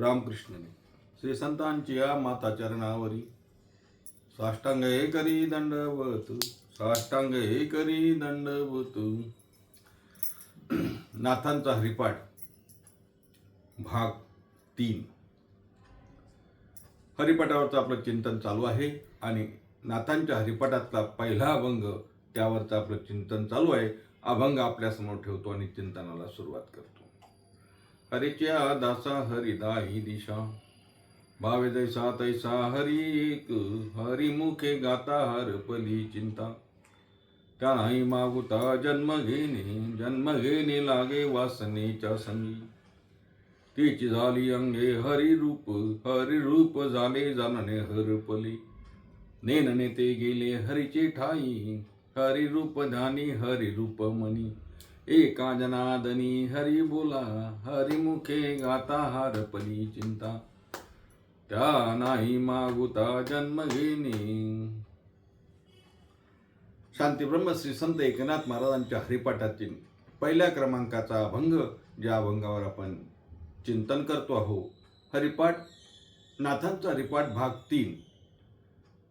रामकृष्णने. श्री संतांची या माता चरणावरी साष्टांग हे करी दंडवत साष्टांग हे करी दंडवत. नाथांचा हरिपाठ भाग तीन. हरिपाठावरचं आपलं चिंतन चालू आहे आणि नाथांच्या हरिपाठातला पहिला अभंग त्यावरचं आपलं चिंतन चालू आहे. अभंग आपल्यासमोर ठेवतो आणि चिंतनाला सुरुवात करतो. हरिच्या दासा हरिदाई दिशा भावे दैसा तैसा हरी एक हरिमुखे गाता हरपली चिंता। त्या नाही मागुता जन्म घेणे जन्म घेणे लागे वासनेच्या संगी। तिची झाली अंगे हरिरूप हरिरूप झाले जाणणे हरपली नेनने ते गेले हरीचे ठाई हरिरूप ध्यानी हरिरूप मनी। एका जनादनी हरी बोला हरिमुखे गाता हरपली चिंता. त्या नाही मागुता जन्म घेणे. शांती ब्रह्म श्री संत एकनाथ महाराजांच्या हरिपाठातील पहिल्या क्रमांकाचा अभंग ज्या अभंगावर आपण चिंतन करतो आहो हरिपाठ नाथांचा हरिपाठ भाग तीन.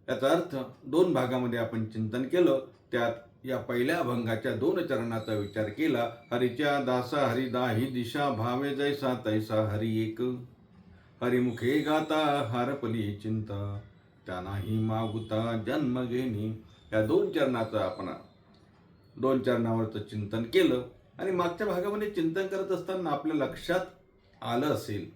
याचा अर्थ दोन भागामध्ये आपण चिंतन केलं त्यात या पहिल्या अभंगाच्या दोन चरणाचा विचार केला हरिच्या दासा हरिदा ही दिशा भावे जैसा तैसा हरि एक. हरिमुखे गाता हारपली चिंता त्यांनाही मागुता जन्म घेणी. या दोन चरणाचं आपण दोन चरणावरचं चिंतन केलं आणि मागच्या भागामध्ये चिंतन करत असताना आपल्या लक्षात आलं असेल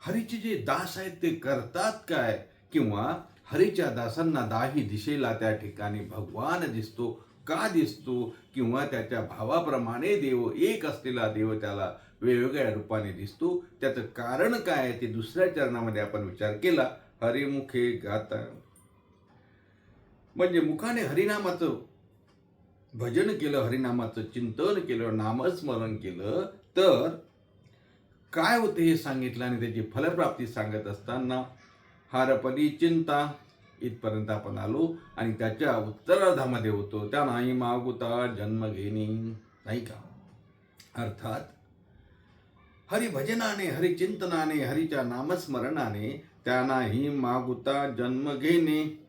हरीचे जे दास आहेत ते करतात काय? किंवा हरीच्या दासांना दाही दिशेला त्या ठिकाणी भगवान दिसतो. का दिसतो? किंवा त्याच्या भावाप्रमाणे देव एक असलेला देव त्याला वेगवेगळ्या रूपाने दिसतो. त्याचं कारण काय आहे ते दुसऱ्या चरणामध्ये आपण विचार केला. हरिमुखे गाता. म्हणजे मुखाने हरिनामाचं भजन केलं हरिनामाचं चिंतन केलं नामस्मरण केलं तर काय होते हे सांगितलं आणि त्याची फलप्राप्ती सांगत असताना हारपली चिंता. इथपर्यंत आपण आलो आणि त्याच्या उत्तरार्धामध्ये होतो. त्या नाही मागुता जन्म घेणे. नाही का? अर्थात हरिभजनाने हरिचिंतनाने हरीच्या नामस्मरणाने त्यांनाही मागुता जन्म घेणे.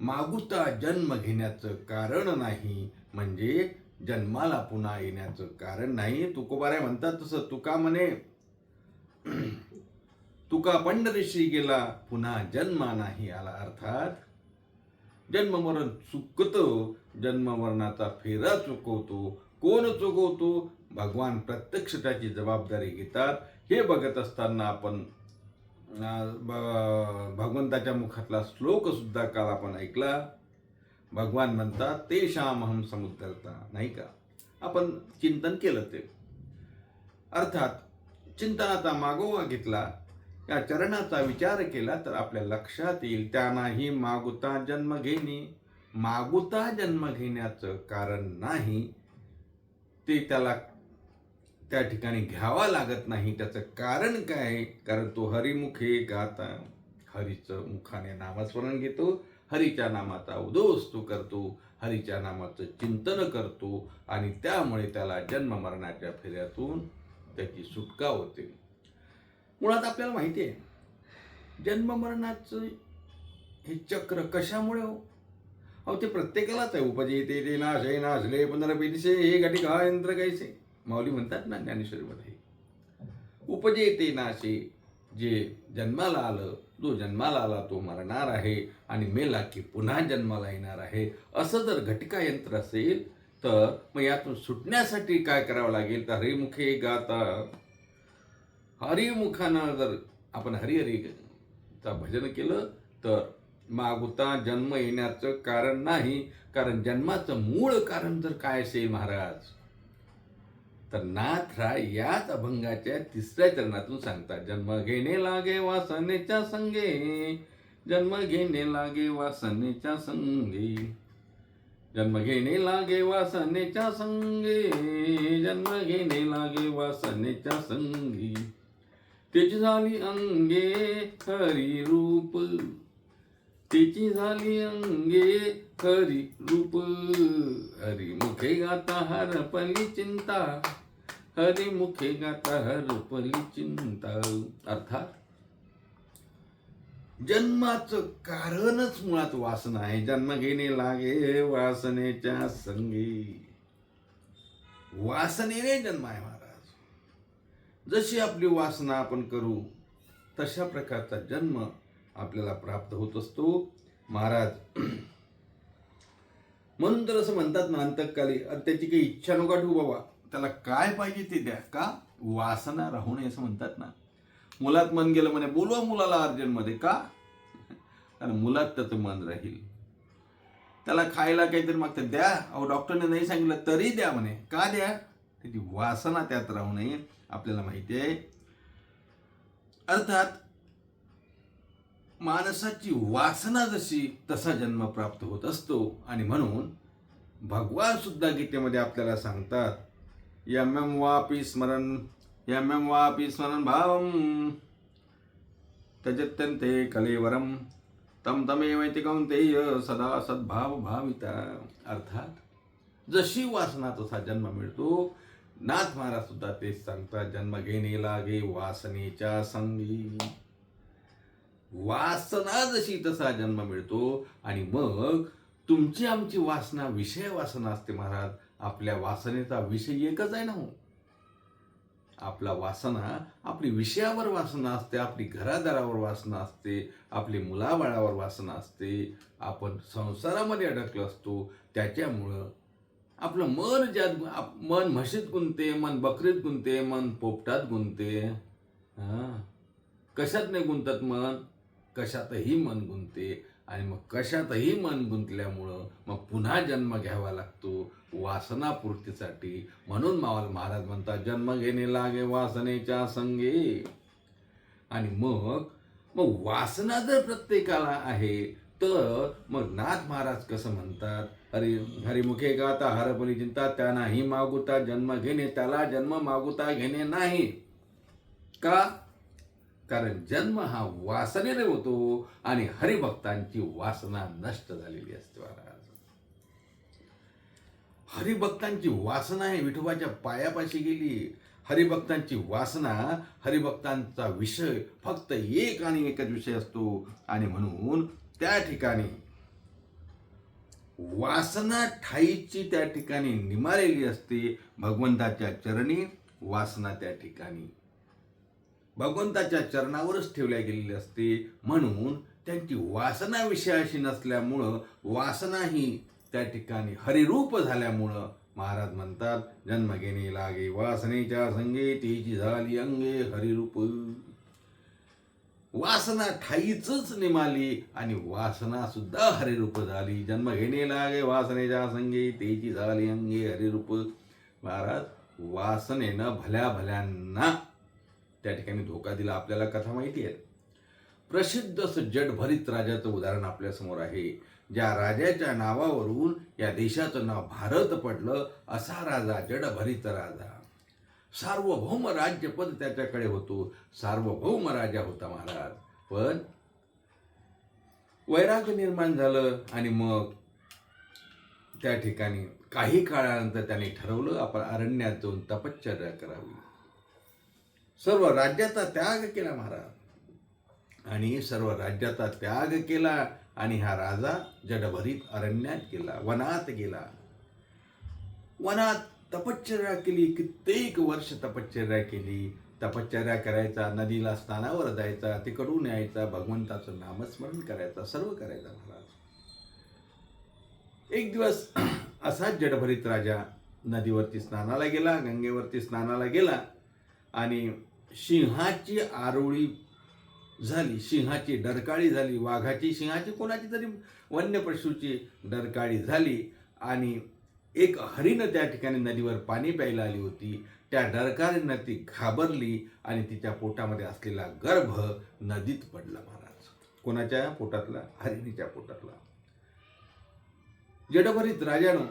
मागुता जन्म घेण्याचं कारण नाही म्हणजे जन्माला पुन्हा येण्याचं कारण नाही. तुकोबाऱ्या म्हणतात तसं तुका म्हणे. तुका पंढरीशी गेला पुन्हा जन्मा नाही आला अर्थात. जन्म मरण चुकतो जन्म मरणाचा फेरा चुकवतो. कोण चुकवतो? भगवान प्रत्यक्ष त्याची जबाबदारी घेतात. हे बघत असताना आपण भगवंताच्या मुखातला श्लोक सुद्धा काल आपण ऐकला. भगवान म्हणतात ते श्यामहम समुद्रता नाही का? आपण चिंतन केलं ते. अर्थात चिंतनाचा मागोवा घेतला. या चरणाचा विचार केला तर आपल्या लक्षात येईल त्यांनाही मागुता जन्म घेणे. मागुता जन्म घेण्याचं कारण नाही. ते त्याला त्या ठिकाणी घ्यावा लागत नाही. त्याचं कारण काय कारण तो हरिमुखे गाता हरीचं मुखाने नामस्मरण घेतो हरीच्या नामाचा उदोस करतो हरीच्या नामाचं चिंतन करतो आणि त्यामुळे त्याला जन्म मरणाच्या फेऱ्यातून त्याची सुटका होते. मुळात आपल्याला माहिती आहे. जन्म मरणाचं हे चक्र कशामुळे हो? अहो ते प्रत्येकालाच आहे. उपजेते ते नाश नाशले पुनरपिदिसे हे घटिका यंत्र कैसे माऊली म्हणतात ना ज्ञानेश्वरीमध्ये. उपजे ते नाशे जे जन्माला आलं जो जन्माला आला तो मरणार आहे आणि मेला की पुन्हा जन्माला येणार आहे. असं जर घटिका यंत्र असेल तर मग यातून सुटण्यासाठी काय करावं लागेल? तर हरिमुखे गाता हरिमुखानं जर आपण हरिहरीचा भजन केलं तर मागुता जन्म येण्याचं कारण नाही कारण जन्माचं मूळ कारण जर काय असेल महाराज? तर नाथ राय याच अभंगाच्या तिसऱ्या चरणातून सांगतात जन्म घेणे लागे वासनेच्या संगे जन्म घेणे लागे वासनेच्या संगे जन्म घेणे लागे वासनेच्या संगे जन्म घेणे लागे वासनेच्या संगी. त्याची झाली अंगे हरी रूप. त्याची झाली अंगे हरी रूप. हरी मुखे गाता हरपली चिंता. हरी मुखे गाता हरपली चिंता. अर्थात जन्माचं कारणच मुळात वासना आहे. जन्म घेणे लागे वासनेच्या संगी. वासनेने जन्म आहे. जशी आपली वासना आपण करू तशा प्रकारचा जन्म आपल्याला प्राप्त होत असतो. महाराज म्हणून तर असं म्हणतात ना अंतकाली त्याची काही इच्छा नका ठेवू बाबा. त्याला काय पाहिजे ते द्या. का? वासना राहू नये असं म्हणतात ना. मुलात मन गेलं म्हणे बोलवा मुलाला अर्जंटमध्ये का? कारण मुलात त्याचं मन राहील. त्याला खायला काहीतरी मागतं द्या. अहो डॉक्टरने नाही सांगितलं तरी द्या म्हणे. का द्या? त्याची वासना त्यात राहू नये. आपल्याला माहिती आहे. अर्थात माणसाची वासना जशी तसा जन्म प्राप्त होत असतो. आणि म्हणून भगवान सुद्धा गीतेमध्ये आपल्याला सांगतात यम एम वापी स्मरण यम एम वापी स्मरण भावम त्यजत्यन्ते कलेवरम तम तमेवैति कौंतेय सदा सद्भाव भाविता अर्थात जशी वासना तसा जन्म मिळतो नाथ महाराज सुद्धा तेच सांगतात जन्म घेणे लागे वासनेच्या संगी. वासना जशी तसा जन्म मिळतो आणि मग तुमची आमची वासना विषय वासना असते महाराज. आपल्या वासनेचा विषय एकच आहे ना हो. आपला वासना आपली विषयावर वासना असते आपली घरादारावर वासना असते आपली मुलाबाळावर वासना असते. आपण संसारामध्ये अडकलो असतो त्याच्यामुळं आपलं मन ज्यात मन म्हशीत गुंते मन बकरीत गुंते मन पोपटात गुंते. हां. कशात नाही गुंतत मन? कशातही मन गुंते. आणि मग कशातही मन गुंतल्यामुळं मग पुन्हा जन्म घ्यावा लागतो वासनापूर्तीसाठी. म्हणून मावाला महाराज म्हणतात जन्म घेणे लागे वासनेच्या संगे. आणि मग मग वासना जर प्रत्येकाला आहे तर मग नाथ महाराज कसं म्हणतात? हरी हरिमुखे गाता हरपली चिंता त्या नाही मागुता जन्म घेणे त्याला जन्म मागुता घेणे नाही. का? कारण जन्म हा वासनेने होतो आणि हरिभक्तांची वासना नष्ट झालेली असते महाराज. हरिभक्तांची वासना हे विठोबाच्या पायापाशी गेली. हरिभक्तांची वासना हरिभक्तांचा विषय फक्त एक आणि एकच विषय असतो. आणि म्हणून त्या ठिकाणी वासना ठाईची त्या ठिकाणी निमालेली असते. भगवंताच्या चरणी वासना त्या ठिकाणी. भगवंताच्या चरणावरच ठेवल्या गेलेली असते. म्हणून त्यांची वासना विषयाशी नसल्यामुळं वासना ही त्या ठिकाणी हरिरूप झाल्यामुळं महाराज म्हणतात जन्म घेणे लागे वासनेच्या संगे तिची झाली अंगे हरिरूप. वासना ठाईच निमाली आणि वासना सुद्धा हरिरूप झाली. जन्म घेणे लागे वासनेच्या संगे तेची झाली अंगे हरिरूप. महाराज वासनेनं भल्या भल्यांना त्या ठिकाणी धोका दिला. आपल्याला कथा माहिती आहे. प्रसिद्ध असं जडभरित राजाचं उदाहरण आपल्यासमोर आहे. ज्या राजाच्या नावावरून या देशाचं नाव भारत पडलं असा राजा जडभरित राजा. सार्वभौम राज्यपद त्याच्याकडे होतो. सार्वभौम राजा होता महाराज. पण वैराग्य निर्माण झालं आणि मग त्या ठिकाणी काही काळानंतर त्याने ठरवलं आपण अरण्यात जाऊन तपश्चर्या करावी. सर्व राज्याचा त्याग केला महाराज. आणि सर्व राज्याचा त्याग केला आणि हा राजा जडभरीत अरण्यात गेला वनात गेला. वनात तपश्चर्या केली कित्येक वर्ष तपश्चर्या केली. तपश्चर्या करायचा नदीला स्नानावर जायचा तिकडून यायचा भगवंताचं नामस्मरण करायचा सर्व करायचा महाराज. एक दिवस असाच जडभरीत राजा नदीवरती स्नानाला गेला गंगेवरती स्नानाला गेला आणि सिंहाची आरोळी झाली सिंहाची डरकाळी झाली वाघाची सिंहाची कोणाची तरी वन्य पशूची डरकाळी झाली आणि एक हरिण त्या ठिकाणी नदीवर पाणी प्यायला आली होती. त्या डरकारीनं ती घाबरली आणि तिच्या पोटामध्ये असलेला गर्भ नदीत पडला महाराज. कोणाच्या पोटातला? हरिणीच्या पोटातला. जडभरीत राजानं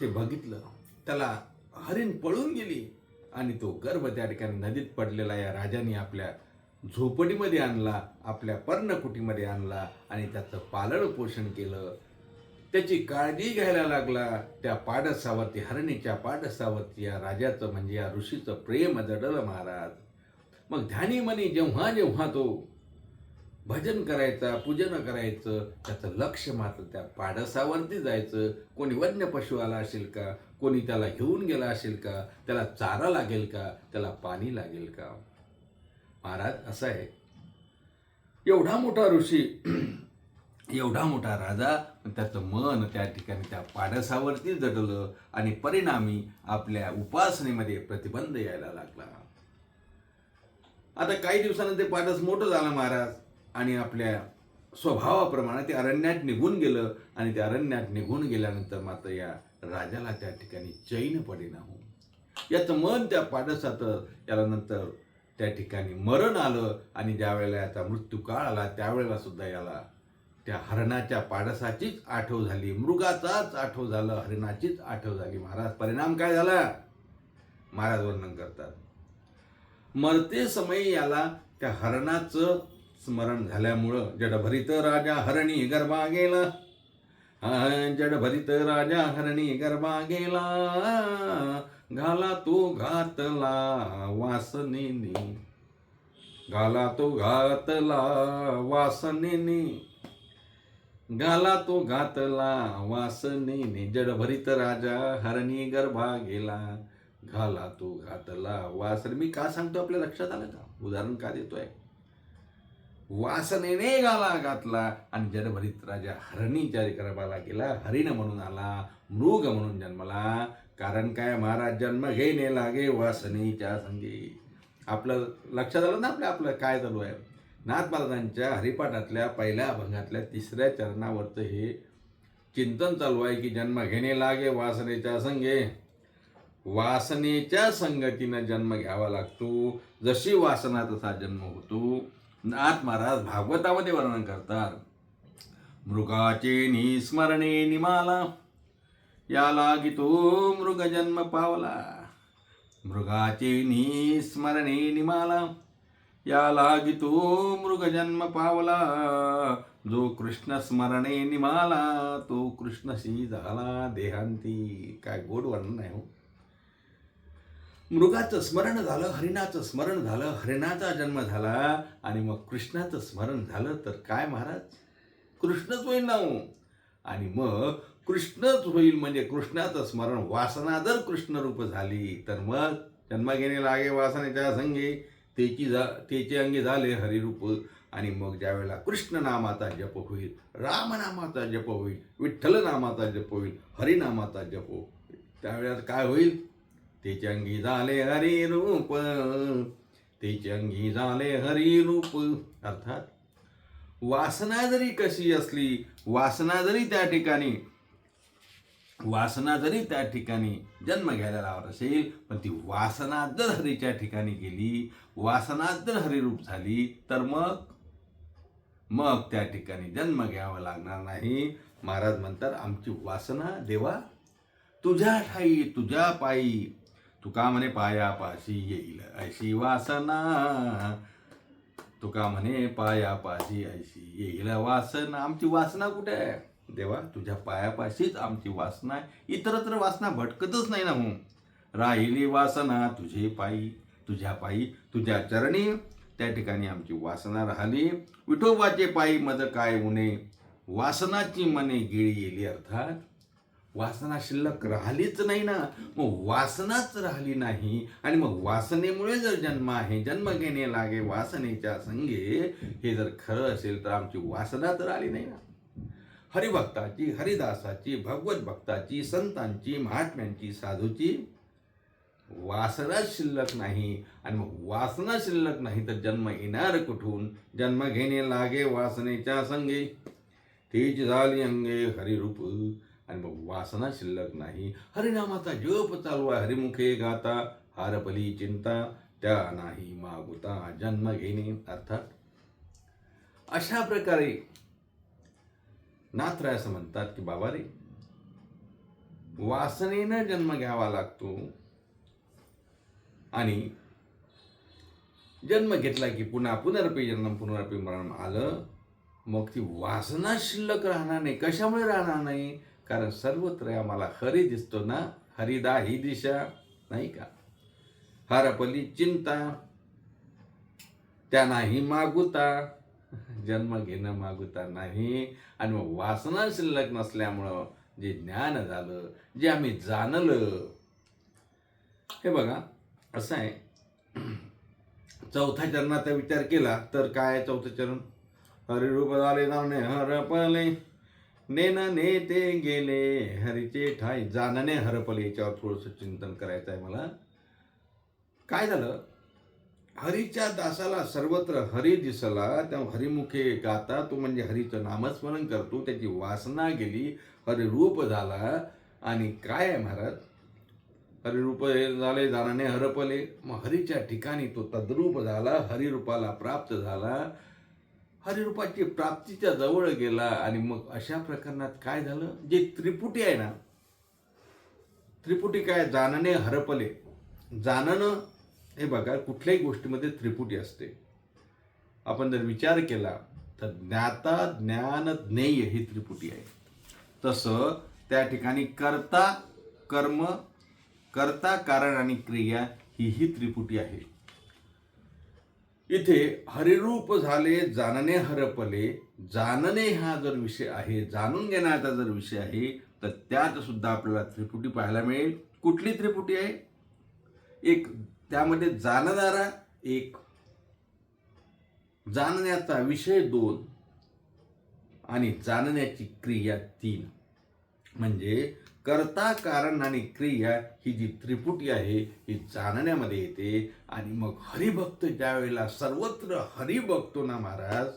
ते बघितलं. त्याला हरिण पळून गेली आणि तो गर्भ त्या ठिकाणी नदीत पडलेला या राजाने आपल्या झोपडीमध्ये आणला आपल्या पर्णकुटीमध्ये आणला आणि त्याचं पालन पोषण केलं. त्याची काळजी घ्यायला लागला. त्या पाडसावरती हरणीच्या पाडसावरती या राजाचं म्हणजे या ऋषीचं प्रेम जडलं महाराज. मग ध्यानी मनी जेव्हा जेव्हा तो भजन करायचा पूजन करायचं त्याचं लक्ष मात्र त्या पाडसावरती जायचं. कोणी वन्य पशु आला असेल का? कोणी त्याला घेऊन गेला असेल का? त्याला चारा लागेल का? त्याला पाणी लागेल का? महाराज असं आहे. एवढा मोठा ऋषी एवढा मोठा राजा त्याचं मन त्या ठिकाणी त्या पाडसावरती जडलं आणि परिणामी आपल्या उपासनेमध्ये प्रतिबंध यायला लागला. आता काही दिवसानं ते पाडस मोठं झालं महाराज आणि आपल्या स्वभावाप्रमाणे ते अरण्यात निघून गेलं आणि ते अरण्यात निघून गेल्यानंतर मात्र या राजाला त्या ठिकाणी चैन पडेना हो याचं मन त्या पाडसाचं याला नंतर त्या ठिकाणी मरण आलं आणि ज्यावेळेला याचा मृत्यू काळ आला त्यावेळेला सुद्धा याला त्या हरणाच्या पाडसाचीच आठव झाली. मृगाचाच आठव झालं. हरणाचीच आठव झाली. महाराज परिणाम काय झाला? महाराज वर्णन करतात. मरते समयी याला त्या हरणाचं स्मरण झाल्यामुळं जडभरित राजा हरणी गरबा गेला. हा, जडभरित राजा हरणी गरबा गेला. घाला तो घातला वासनेने. घाला तो घातला वासनेने. घाला तो घातला वासनेने जडभरित राजा हरणी गर्भा गेला. घाला तो घातला वासन मी का सांगतो आपल्या लक्षात आलं का? उदाहरण का देतोय? वासनेने गाला घातला आणि जडभरित राजा हरणीच्या गर्भाला गेला. हरिण म्हणून आला मृग म्हणून जन्मला. कारण काय? महाराज जन्म घेणे लागे वासनेच्या संगे. आपलं लक्षात आलं ना आपल्या आपलं काय चालू आहे? नाथ महाराजांच्या हरिपाठातल्या पहिल्या अभंगातल्या तिसऱ्या चरणावरचं हे चिंतन चालू आहे की जन्म घेणे लागे वासनेच्या संगे. वासनेच्या संगतीनं जन्म घ्यावा लागतो. जशी वासना तसा जन्म होतो. नाथ महाराज भागवतामध्ये वर्णन करतात. मृगाचे निस्मरणे निमाला याला तो मृग जन्म पावला. मृगाचे निस्मरणे निमाला या लागितो मृगजन्म पावला. जो कृष्ण स्मरणे निमाला तो कृष्णशी झाला देहांती. काय गोड वर्णन आहे हो. मृगाचं स्मरण झालं हरिणाचं स्मरण झालं हरिणाचा जन्म झाला आणि मग कृष्णाचं स्मरण झालं तर काय महाराज? कृष्णच होईल ना हो. आणि मग कृष्णच होईल म्हणजे कृष्णाचं स्मरण वासना जर कृष्ण रूप झाली तर मग जन्म घेणे लागे वासनेच्या संगे तेची जा तेचे अंगी झाले हरिरूप आणि मग ज्यावेळेला कृष्ण नामाचा जप होईल रामनामाचा जप होईल विठ्ठल नामाचा जप होईल हरिनामाचा जप होईल त्यावेळेला काय होईल? तेचे अंगी झाले हरिरूप तेचे अंगी झाले हरिरूप. अर्थात वासना जरी कशी असली वासना जरी त्या ठिकाणी वासना जरी त्या ठिकाणी जन्म घ्यायला लावत असेल पण ती वासना जर हरीच्या ठिकाणी गेली वासना जर हरिरूप झाली तर मग? मग त्या ठिकाणी जन्म घ्यावा लागणार नाही. महाराज म्हणतात आमची वासना देवा तुझ्या ठाई तुझ्या पायी तुका म्हणे पायापाशी येईल ऐशी वासना. तुका म्हणे पायापाशी ऐशी येईल वासना. आमची वासना कुठे आहे? देवा तुझ्या पायापाशीच आमची वासना आहे. इतरत्र वासना भटकतच नाही ना मग. राहिली वासना तुझे पायी तुझ्या पायी तुझ्या चरणी. त्या ठिकाणी आमची वासना राहिली. विठोबाचे पायी मज काय उणे वासनाची मने गिळी येली अर्थात. वासना शिल्लक राहिलीच नाही ना. मग वासनाच राहिली नाही. आणि मग वासनेमुळे जर जन्म आहे जन्म घेणे लागे वासनेच्या संगे हे जर खरं असेल तर आमची वासना तर नाही ना. हरिभक्ताची, हरिदासाची, भगवत भक्ताची, संतांची, महात्म्यांची, साधूची वासना शिल्लक नाही. आणि मग वासना शिल्लक नाही तर जन्म येणार कुठून? जन्म घेणे लागे वासनेच्या संगे. तेज झाली अंगे हरिरूप. आणि मग वासना शिल्लक नाही. हरिनामाचा जप चालू आहे. हरिमुखे गाता, हारपली चिंता, त्या नाही मागुता जन्म घेणे. अर्थात अशा प्रकारे नाथराय असं म्हणतात की बाबा रे वासनेनं जन्म घ्यावा लागतो आणि जन्म घेतला की पुन्हा पुनरपी जन्म पुनरपी मरण आलं मग ती वासना शिल्लक राहणार नाही. कशामुळे राहणार नाही? कारण सर्वत्र आम्हाला हरी दिसतो ना हरिदा ही दिशा नाही का? हरपली चिंता त्यांनाही मागुता जन्म घेणं मागवता नाही. आणि मग वासना शिल्लक नसल्यामुळं जे ज्ञान झालं जे आम्ही जाणलं हे बघा असं आहे. चौथ्या चरणाचा विचार केला तर काय चौथं चरण? हरिरूप झाले जाणे हरपले. नेन नेते गेले हरीचे ठाई. जाणणे हरपले याच्यावर थोडंसं चिंतन करायचं आहे मला. काय झालं? हरीच्या दासाला सर्वत्र हरी दिसला त्या हरिमुखे गाता तो म्हणजे हरीचं नामस्मरण करतो. त्याची वासना गेली हरिरूप झाला. आणि काय आहे महाराज? हरिरूप हे झाले जाणाने हरपले. मग हरीच्या ठिकाणी तो तद्रूप झाला हरिरूपाला प्राप्त झाला. हरिरूपाची प्राप्तीच्या जवळ गेला. आणि मग अशा प्रकरणात काय झालं? जे त्रिपुटी आहे ना त्रिपुटी काय? जाणणे हरपले. जाणणं हे बघा कुठल्याही गोष्टीमध्ये त्रिपुटी असते. आपण जर विचार केला तर ज्ञाता ज्ञान ज्ञेय ही त्रिपुटी आहे. तसं त्या ठिकाणी कर्ता कर्म कर्ता कारण आणि क्रिया ही ही त्रिपुटी आहे. इथे हरिरूप झाले जाणणे हरपले. जाणणे हा जर विषय आहे जाणून घेण्याचा जर विषय आहे तर त्यात सुद्धा आपल्याला त्रिपुटी पाहायला मिळेल. कुठली त्रिपुटी आहे? एक त्यामध्ये जाणणारा एक जाणण्याचा विषय दोन आणि जाणण्याची क्रिया तीन. म्हणजे कर्ता कारण आणि क्रिया ही जी त्रिपुटी आहे ही जाणण्यामध्ये येते. आणि मग हरिभक्त ज्या वेळेला सर्वत्र हरिभक्तो ना महाराज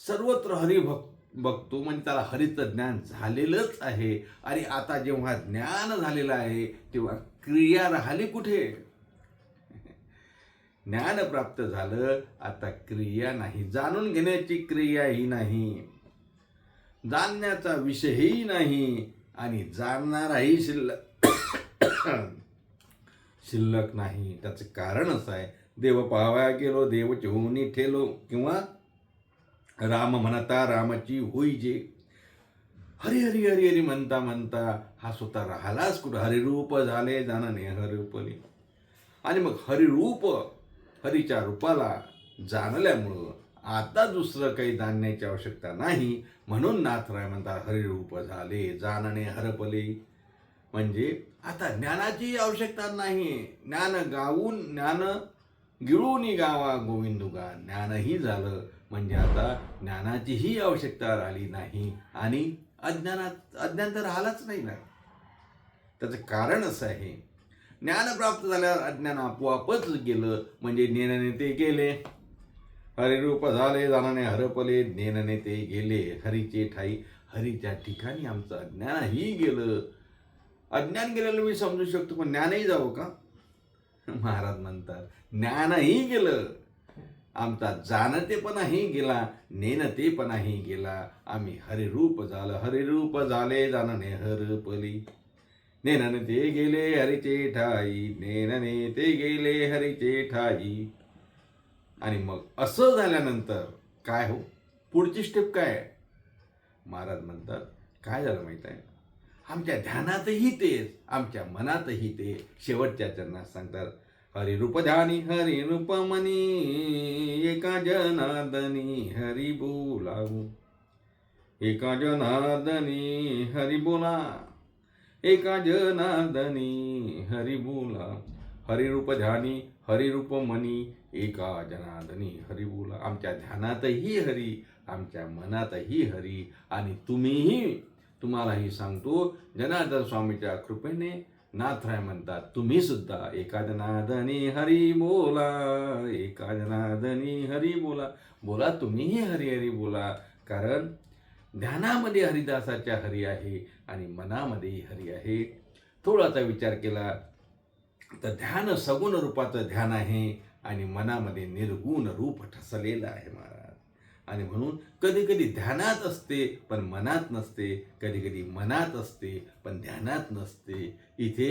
सर्वत्र हरिभक्त बघतो म्हणजे त्याला हरीचं ज्ञान झालेलंच आहे. आणि आता जेव्हा ज्ञान झालेलं आहे तेव्हा क्रिया राहिली कुठे? ज्ञान प्राप्त झालं आता क्रिया नाही. जाणून घेण्याची क्रिया ही नाही. जाणण्याचा विषयही नाही. आणि जाणणाराही शिल्लक शिल्लक नाही. त्याचं कारण असं आहे. देव पाहावया गेलो देव चेहूनी ठेलो किंवा राम म्हणता रामाची होई जे. हरी हरी हरी हरी म्हणता म्हणता हा स्वतः राहिलाच कुठं? हरिरूप झाले जाणणे हरिरूपने आणि मग हरिरूप हरीच्या रूपाला जाणल्यामुळं आता दुसरं काही जाणण्याची आवश्यकता नाही. म्हणून नाथराय म्हणतात हरिरूप झाले जाणणे हरपले. म्हणजे आता ज्ञानाची आवश्यकता नाही. ज्ञान गाऊन ज्ञान गिळून गावा गोविंदुगा. ज्ञानही झालं म्हणजे आता ज्ञानाचीही आवश्यकता राहिली नाही आणि अज्ञानात अज्ञान तर राहिलाच नाही ना. त्याचं कारण असं आहे. ज्ञान प्राप्त झाल्यावर अज्ञान आपोआपच गेलं म्हणजे ज्ञानाने ते गेले. हरिरूप झाले जाणाने हरपले ज्ञानाने ते गेले. हरीचे ठाई हरीच्या ठिकाणी आमचं अज्ञानही गेलं. अज्ञान गेलेलं मी समजू शकतो पण ज्ञानही जावं का? महाराज म्हणतात ज्ञानही गेलं. आमचा जाणतेपणाही गेला नेनतेपणाही गेला. आम्ही हरिरूप झालं हरिरूप झाले जाणणे हरपली नेनने ते गेले हरीचे ठाई नेनने ते गेले हरीचे ठाई. आणि मग असं झाल्यानंतर काय हो? पुढची स्टेप काय महाराज म्हणतात काय झालं माहीत आहे? आमच्या ध्यानातही तेच आमच्या मनातही ते. शेवटच्या चरणात सांगतात हरिरूप ध्यानी हरिरूपमनी एका जनादनी हरी बोलाऊ एका जनादनी हरी बोला एका जनादनी हरी बोला हरिरूप ध्यानी हरिरूप मनी एका जनादनी हरी बोला आमच्या ध्यानातही हरी आमच्या मनातही हरी आणि तुम्हीही तुम्हालाही सांगतो जनार्दन स्वामीच्या कृपेने नाथराय म्हणतात तुम्ही सुद्धा एका जनार्दनी हरी बोला एका जनार्दनी हरी बोला. बोला तुम्हीही हरी हरी बोला कारण ध्यानामध्ये हरिदासाच्या हरी आहे आणि मनामध्येही हरी आहे. थोडासा विचार केला तर ध्यान सगुण रूपाचं ध्यान आहे आणि मनामध्ये निर्गुण रूप ठसलेलं आहे महाराज. आणि म्हणून कधी कधी ध्यानात असते पण मनात नसते. कधी कधी मनात असते पण ध्यानात नसते. इथे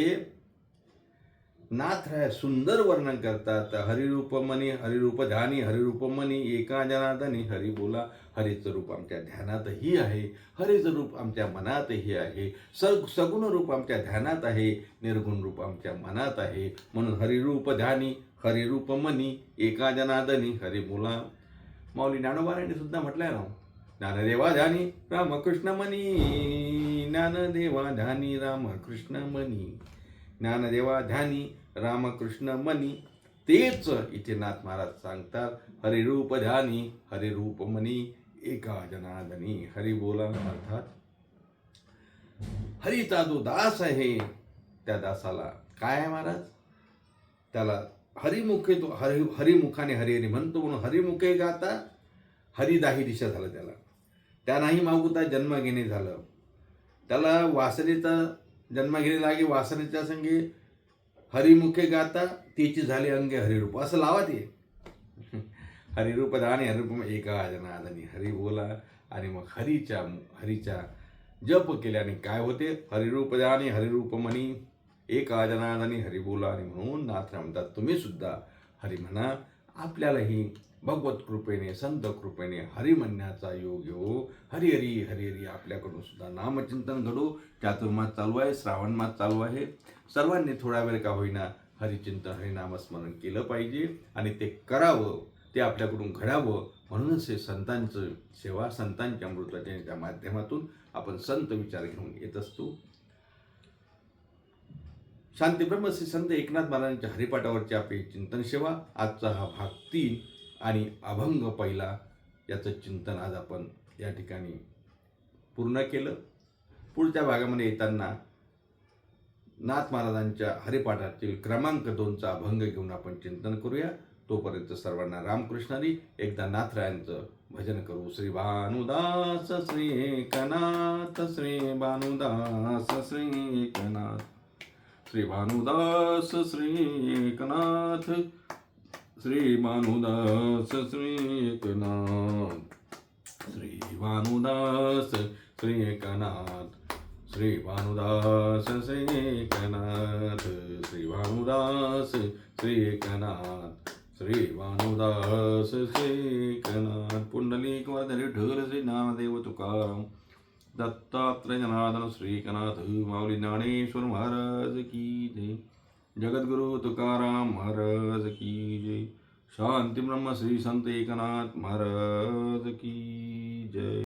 नाथराय सुंदर वर्णन करतात. हरिरूपमनी हरिरूप ध्यानी हरिरूपमनी एका जनार्दनी हरी बोला हरीचं रूप आमच्या ध्यानातही आहे. हरीचं रूप आमच्या मनातही आहे. सग सगुण रूप आमच्या ध्यानात आहे. निर्गुण रूप आमच्या मनात आहे. म्हणून हरिरूप ध्यानी हरिरूपमनी एका जनार्दनी हरी बोला. माऊली ज्ञानोबारांनी सुद्धा म्हटलंय ना ज्ञानदेवा ध्यानी रामकृष्ण मनी ज्ञानदेवा ध्यानी रामकृष्ण मनी. ज्ञानदेवा ध्यानी रामकृष्ण मनी. तेच इथे नाथ महाराज सांगतात हरिरूप ध्यानी हरिरूप मनी एका जनादनी हरि बोला अर्थात. हरीचा जो दास आहे त्या दासाला काय आहे महाराज? त्याला हरिमुखे तो हरि हरिमुखाने हरिहरी म्हणतो म्हणून हरिमुखे गाता हरिदाही दिशा झालं त्याला. त्या नाही मागुता जन्म घेणे झालं. त्याला वासनेचा जन्म घेणे लागे वासनेच्या संगे हरिमुखे गाता तिची झाली अंगे हरिरूप. असं लावा ते. हरिरूप आणि हरिरूप एका जनादनी हरी बोला आणि मग हरीच्या हरीच्या जप केल्याने काय होते? हरिरूप दाने हरिरूप मनी. एका जनादनी हरी बोला आणि म्हणून नाथ म्हणतात तुम्ही सुद्धा हरी म्हणा. आपल्यालाही भगवत कृपेने संत कृपेने हरी म्हणण्याचा योग येऊ हरिहरी हरिहरी आपल्याकडून सुद्धा नामचिंतन घडू. चातुर्मास चालू आहे श्रावण मास चालू आहे. सर्वांनी थोडा वेळ का होईना हरिचिंतन हरिनामस्मरण केलं पाहिजे आणि ते करावं ते आपल्याकडून घडावं. म्हणूनच हे संतांचं सेवा संतांच्या अमृताच्या माध्यमातून आपण संत विचार घेऊन येत असतो. शांती ब्रह्मश्री संत एकनाथ महाराजांच्या हरिपाठावरची आपली चिंतन सेवा. आजचा हा भाग तीन. आणि अभंग पहिला याचं चिंतन आज आपण या ठिकाणी पूर्ण केलं. पुढच्या भागामध्ये येताना नाथ महाराजांच्या हरिपाठातील क्रमांक दोनचा अभंग घेऊन आपण चिंतन करूया. तोपर्यंत सर्वांना रामकृष्णारी एकदा नाथरायांचं भजन करू. श्री भानुदास श्री एकनाथ श्री भानुदास श्री एकनाथ. श्री भानुदास श्री एकनाथ. श्री भानुदास श्री एकनाथ। श्री भानुदास श्री एकनाथ। श्री भानुदास श्री एकनाथ। श्री भानुदास श्री एकनाथ। श्री भानुदास श्री एकनाथ। पुंडलिक वरदरी ढोल श्री ज्ञानदेव तुकाराम। दत्तात्रय जनार्दन श्रीकनाथ। माऊली ज्ञानेश्वर महाराज की देव जगद्गुरु तुकाराम महाराज की जय। शांती ब्रह्म श्री संत एकनाथ महाराज की जय।